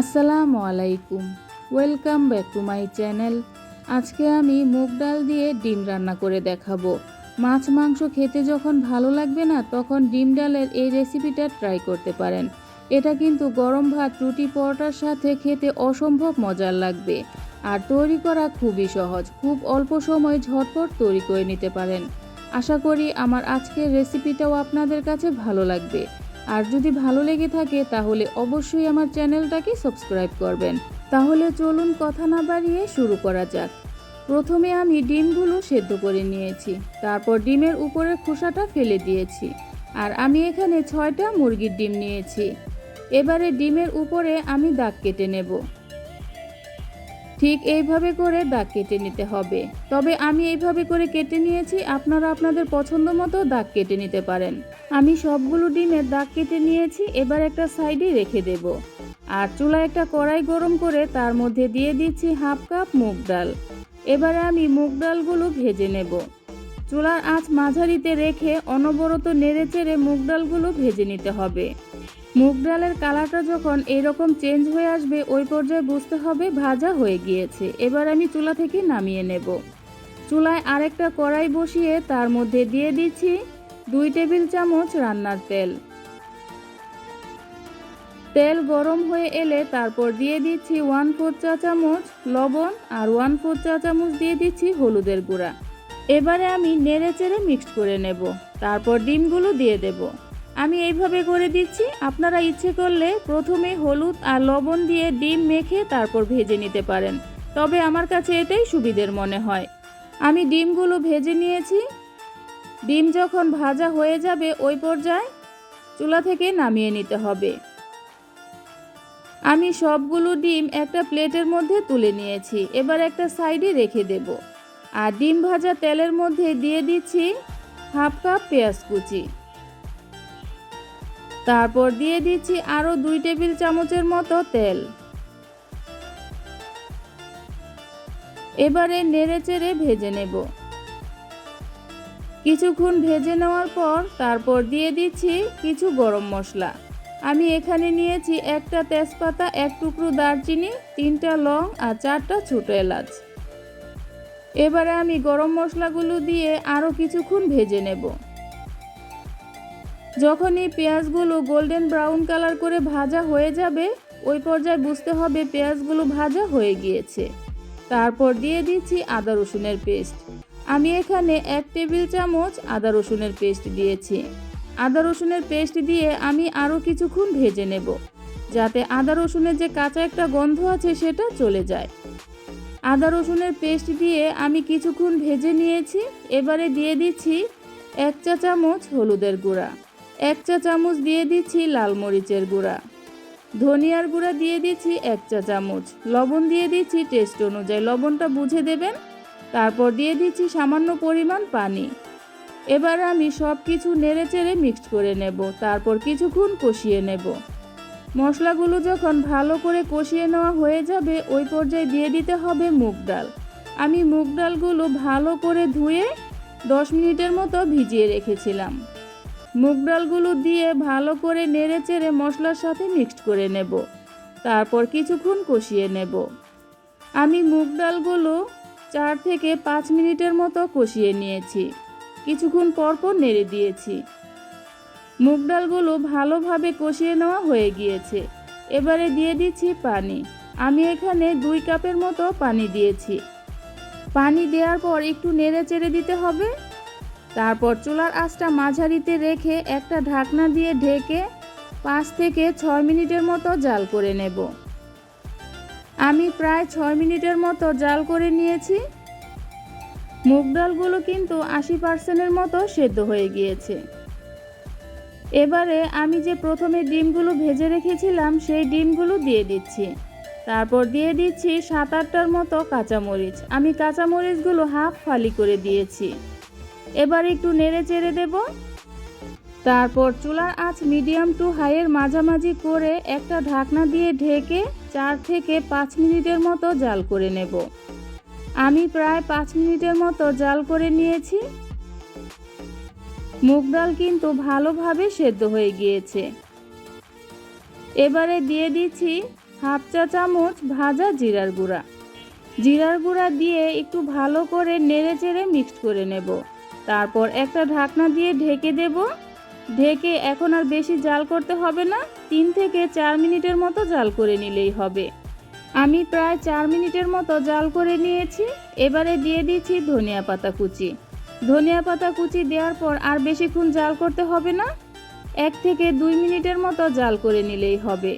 আসসালামু আলাইকুম। Welcome back to my channel আজকে আমি মুগ ডাল দিয়ে ডিম রান্না করে দেখাবো। মাছ মাংস খেতে যখন ভালো লাগবে না, তখন ডিম ডালের এই রেসিপিটা ট্রাই করতে পারেন। এটা কিন্তু গরম ভাত, রুটি, পরোটার সাথে খেতে অসম্ভব মজার লাগবে। আর তৈরি করা খুবই সহজ। খুব অল্প সময় ঝটপট তৈরি করে নিতে পারেন। আশা করি আমার আজকের রেসিপিটাও আপনাদের কাছে ভালো লাগবে। আর যদি ভালো লেগে থাকে তাহলে অবশ্যই আমার চ্যানেলটাকে সাবস্ক্রাইব করবেন। তাহলে চলুন কথা না বাড়িয়ে শুরু করা যাক। প্রথমে আমি ডিমগুলো সেদ্ধ করে নিয়েছি। তারপর ডিমের উপরের খোসাটা ফেলে দিয়েছি। আর আমি এখানে ছয়টা মুরগির ডিম নিয়েছি। এবারে ডিমের উপরে আমি দাগ কেটে নেব। ঠিক এইভাবে করে দাগ কেটে নিতে হবে। তবে আমি এইভাবে করে কেটে নিয়েছি, আপনারা আপনাদের পছন্দ মতো দাগ কেটে নিতে পারেন। আমি সবগুলো ডিমের দাগ কেটে নিয়েছি, এবার একটা সাইডে রেখে দেব। আর চুলা একটা কড়াই গরম করে তার মধ্যে দিয়ে দিচ্ছি হাফ কাপ মুগ ডাল। এবারে আমি মুগ ডালগুলো ভেজে নেব। চুলার আঁচ মাঝারিতে রেখে অনবরত নেড়ে চেড়ে মুগ ডালগুলো ভেজে নিতে হবে। মুগ ডালের কালারটা যখন এরকম চেঞ্জ হয়ে আসবে, ওই পর্যায়ে বুঝতে হবে ভাজা হয়ে গিয়েছে। এবার আমি চুলা থেকে নামিয়ে নেব। চুলায় আরেকটা কড়াই বসিয়ে তার মধ্যে দিয়ে দিচ্ছি দুই টেবিল চামচ রান্নার তেল। তেল গরম হয়ে এলে তারপর দিয়ে দিচ্ছি ওয়ান ফোর চা চামচ লবণ আর ওয়ান ফোর চা চামচ দিয়ে দিচ্ছি হলুদের গুঁড়া। এবারে আমি নেড়ে চেড়ে মিক্সড করে নেব। তারপর ডিমগুলো দিয়ে দেব। আমি এইভাবে করে দিচ্ছি। আপনারা ইচ্ছে করলে প্রথমে হলুদ আর লবণ দিয়ে ডিম মেখে তারপর ভেজে নিতে পারেন। তবে আমার কাছে এটাই সুবিধের মনে হয়। আমি ডিমগুলো ভেজে নিয়েছি। ডিম যখন ভাজা হয়ে যাবে ওই পর্যায়ে চুলা থেকে নামিয়ে নিতে হবে। আমি সবগুলো ডিম একটা প্লেটের মধ্যে তুলে নিয়েছি। এবার একটা সাইডে রেখে দেব। আর ডিম ভাজা তেলের মধ্যে দিয়ে দিচ্ছি হাফ কাপ পেঁয়াজ কুচি। তারপর দিয়ে দিচ্ছি আরও দুই টেবিল চামচের মতো তেল। এবারে নেড়ে চেড়ে ভেজে নেব। কিছুক্ষণ ভেজে নেওয়ার পর তারপর দিয়ে দিচ্ছি কিছু গরম মশলা। আমি এখানে নিয়েছি একটা তেজপাতা, এক টুকরো দারচিনি, তিনটা লং আর চারটা ছোটো এলাচ। এবারে আমি গরম মশলাগুলো দিয়ে আরও কিছুক্ষণ ভেজে নেব। যখনই পেঁয়াজগুলো গোল্ডেন ব্রাউন কালার করে ভাজা হয়ে যাবে, ওই পর্যায়ে বুঝতে হবে পেঁয়াজগুলো ভাজা হয়ে গিয়েছে। তারপর দিয়ে দিচ্ছি আদা রসুনের পেস্ট। আমি এখানে এক টেবিল চামচ আদা রসুনের পেস্ট দিয়েছি। আদা রসুনের পেস্ট দিয়ে আমি আরও কিছুক্ষণ ভেজে নেব, যাতে আদা রসুনের যে কাঁচা একটা গন্ধ আছে সেটা চলে যায়। আদা রসুনের পেস্ট দিয়ে আমি কিছুক্ষণ ভেজে নিয়েছি। এবারে দিয়ে দিচ্ছি এক চা চামচ হলুদের গুঁড়া, এক চা চামচ দিয়ে দিচ্ছি লাল মরিচের গুঁড়া, ধনিয়ার গুঁড়া দিয়ে দিচ্ছি এক চা চামচ, লবণ দিয়ে দিচ্ছি টেস্ট অনুযায়ী। লবণটা বুঝে দেবেন, তারপর দিয়ে দিচ্ছি সামান্য পরিমাণ পানি। এবার আমি সব কিছু নেড়ে চেড়ে মিক্সড করে নেব, তারপর কিছুক্ষণ কষিয়ে নেব। মশলাগুলো যখন ভালো করে কষিয়ে নেওয়া হয়ে যাবে, ওই পর্যায়ে দিয়ে দিতে হবে মুগ ডাল। আমি মুগ ডালগুলো ভালো করে ধুয়ে দশ মিনিটের মতো ভিজিয়ে রেখেছিলাম। মুগ ডালগুলো দিয়ে ভালো করে নেড়ে চেড়ে মশলার সাথে মিক্সড করে নেব। তারপর কিছুক্ষণ কষিয়ে নেব। আমি মুগ ডালগুলো চার থেকে পাঁচ মিনিটের মতো কষিয়ে নিয়েছি। কিছুক্ষণ পরপর নেড়ে দিয়েছি। মুগ ডালগুলো ভালোভাবে কষিয়ে নেওয়া হয়ে গিয়েছে। এবারে দিয়ে দিচ্ছি পানি। আমি এখানে দুই কাপের মতো পানি দিয়েছি। পানি দেওয়ার পর একটু নেড়ে চেড়ে দিতে হবে। তারপর চুলার আঁচটা মাঝারিতে রেখে একটা ঢাকনা দিয়ে ঢেকে পাঁচ থেকে ছয় মিনিটের মতো জাল করে নেব। আমি প্রায় ছয় মিনিটের মতো জাল করে নিয়েছি। মুগ ডালগুলো কিন্তু আশি পার্সেন্টের মতো সেদ্ধ হয়ে গিয়েছে। এবারে আমি যে প্রথমে ডিমগুলো ভেজে রেখেছিলাম, সেই ডিমগুলো দিয়ে দিচ্ছি। তারপর দিয়ে দিচ্ছি সাত আটটার মতো কাঁচামরিচ। আমি কাঁচামরিচগুলো হাফ ফালি করে দিয়েছি। এবার একটু নেড়ে চেড়ে দেব। তারপর চুলার আঁচ মিডিয়াম টু হাইয়ের মাঝামাঝি করে একটা ঢাকনা দিয়ে ঢেকে চার থেকে পাঁচ মিনিটের মতো জাল করে নেব। আমি প্রায় পাঁচ মিনিটের মতো জাল করে নিয়েছি। মুগ ডাল কিন্তু ভালোভাবে সেদ্ধ হয়ে গিয়েছে। এবারে দিয়ে দিচ্ছি হাফ চা চামচ ভাজা জিরার গুঁড়া। জিরার গুঁড়া দিয়ে একটু ভালো করে নেড়ে চেড়ে মিক্সড করে নেব। তারপর একটা ঢাকনা দিয়ে ঢেকে দেব। ঢেকে এখন আর বেশি জাল করতে হবে না, তিন থেকে চার মিনিটের মতো জাল করে নিলেই হবে। আমি প্রায় চার মিনিটের মতো জাল করে নিয়েছি। এবারে দিয়ে দিচ্ছি ধনিয়া পাতা কুচি। ধনিয়া পাতা কুচি দেওয়ার পর আর বেশিক্ষণ জাল করতে হবে না। এক থেকে দুই মিনিটের মতো জাল করে নিলেই হবে।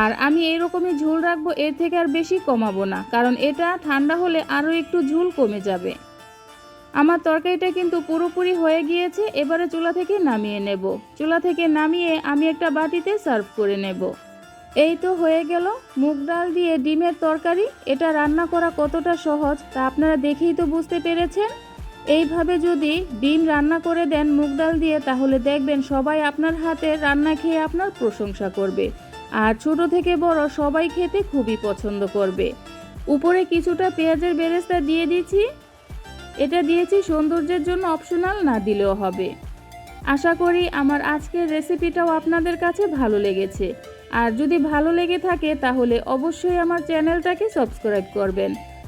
আর আমি এরকমই ঝোল রাখব, এর থেকে আর বেশি কমাবো না, কারণ এটা ঠান্ডা হলে আরও একটু ঝুল কমে যাবে। আমার তরকারিটা কিন্তু পুরোপুরি হয়ে গিয়েছে, এবারে চুলা থেকে নামিয়ে নেব। চুলা থেকে নামিয়ে আমি একটা বাটিতে সার্ভ করে নেব। এই তো হয়ে গেল, মুগ ডাল দিয়ে ডিমের তরকারি। এটা রান্না করা কতটা সহজ তা আপনারা দেখেই তো বুঝতে পেরেছেন। এইভাবে যদি ডিম রান্না করে দেন মুগ ডাল দিয়ে, তাহলে দেখবেন সবাই আপনার হাতে রান্না খেয়ে আপনার প্রশংসা করবে। আর ছোট থেকে বড় সবাই খেতে খুবই পছন্দ করবে। উপরে কিছুটা পেঁয়াজের বেরেস্তা দিয়ে দিয়েছি। এটা দিয়েছি সৌন্দর্যের জন্য অপশনাল না দিলেও হবে। আশা করি আমার আজকের রেসিপিটাও আপনাদের কাছে ভালো লেগেছে। আর যদি ভালো লেগে থাকে, তাহলে অবশ্যই আমার চ্যানেলটাকে সাবস্ক্রাইব করবেন।